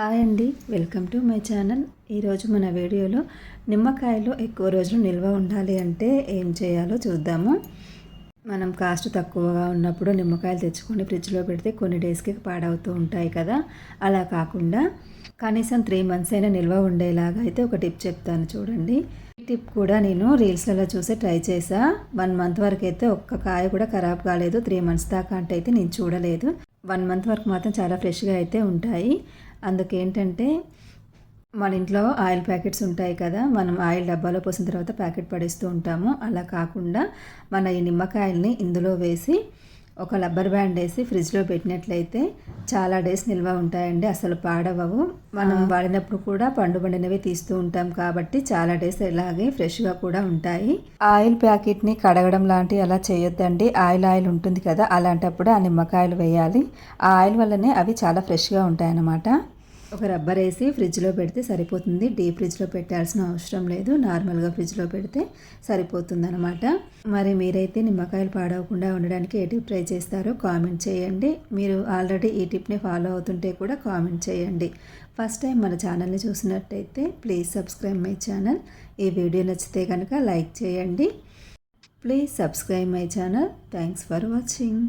Hi అండి. Welcome to my channel. ఈరోజు మన వీడియోలో నిమ్మకాయలు ఎక్కువ రోజులు నిల్వ ఉండాలి అంటే ఏం చేయాలో చూద్దాము. మనం కాస్ట్ తక్కువగా ఉన్నప్పుడు నిమ్మకాయలు తెచ్చుకొని ఫ్రిడ్జ్లో పెడితే కొన్ని డేస్కి పాడవుతూ ఉంటాయి కదా. అలా కాకుండా కనీసం త్రీ మంత్స్ అయినా నిల్వ ఉండేలాగా అయితే ఒక టిప్ చెప్తాను చూడండి. ఈ టిప్ కూడా నేను రీల్స్లలో చూసి ట్రై చేసా. వన్ మంత్ వరకు అయితే ఒక్క కాయ కూడా ఖరాబ్ కాలేదు. త్రీ మంత్స్ దాకా అంటే అయితే నేను చూడలేదు. వన్ మంత్ వరకు మాత్రం చాలా ఫ్రెష్గా అయితే ఉంటాయి. అందుకేంటంటే మన ఇంట్లో ఆయిల్ ప్యాకెట్స్ ఉంటాయి కదా మనం ఆయిల్ డబ్బాలో పోసిన తర్వాత ప్యాకెట్ పడేస్తూ ఉంటాము. అలా కాకుండా మన ఈ నిమ్మకాయల్ని ఇందులో వేసి ఒక రబ్బర్ బ్యాండ్ వేసి ఫ్రిడ్జ్లో పెట్టినట్లయితే చాలా డేస్ నిల్వ ఉంటాయండి అసలు పాడవవు. మనం వాడినప్పుడు కూడా పండు పండినవి తీస్తూ ఉంటాం కాబట్టి చాలా డేస్ ఇలాగే ఫ్రెష్గా కూడా ఉంటాయి. ఆయిల్ ప్యాకెట్ని కడగడం లాంటివి అలా చేయొద్దండి. ఆయిల్ ఆయిల్ ఉంటుంది కదా అలాంటప్పుడు ఆ నిమ్మకాయలు వేయాలి. ఆ ఆయిల్ వల్లనే అవి చాలా ఫ్రెష్గా ఉంటాయి అన్నమాట ఒక రబ్బర్ వేసి ఫ్రిడ్జ్లో పెడితే సరిపోతుంది. డీప్ ఫ్రిడ్జ్లో పెట్టాల్సిన అవసరం లేదు. నార్మల్గా ఫ్రిడ్జ్లో పెడితే సరిపోతుంది అనమాట మరి మీరైతే నిమ్మకాయలు పాడవకుండా ఉండడానికి ఏ టిప్ ట్రై చేస్తారో కామెంట్ చేయండి. మీరు ఆల్రెడీ ఈ టిప్ని ఫాలో అవుతుంటే కూడా కామెంట్ చేయండి. ఫస్ట్ టైం మన ఛానల్ని చూసినట్టయితే ప్లీజ్ సబ్స్క్రైబ్ మై ఛానల్. ఈ వీడియో నచ్చితే కనుక లైక్ చేయండి. Please subscribe my channel. Thanks for watching.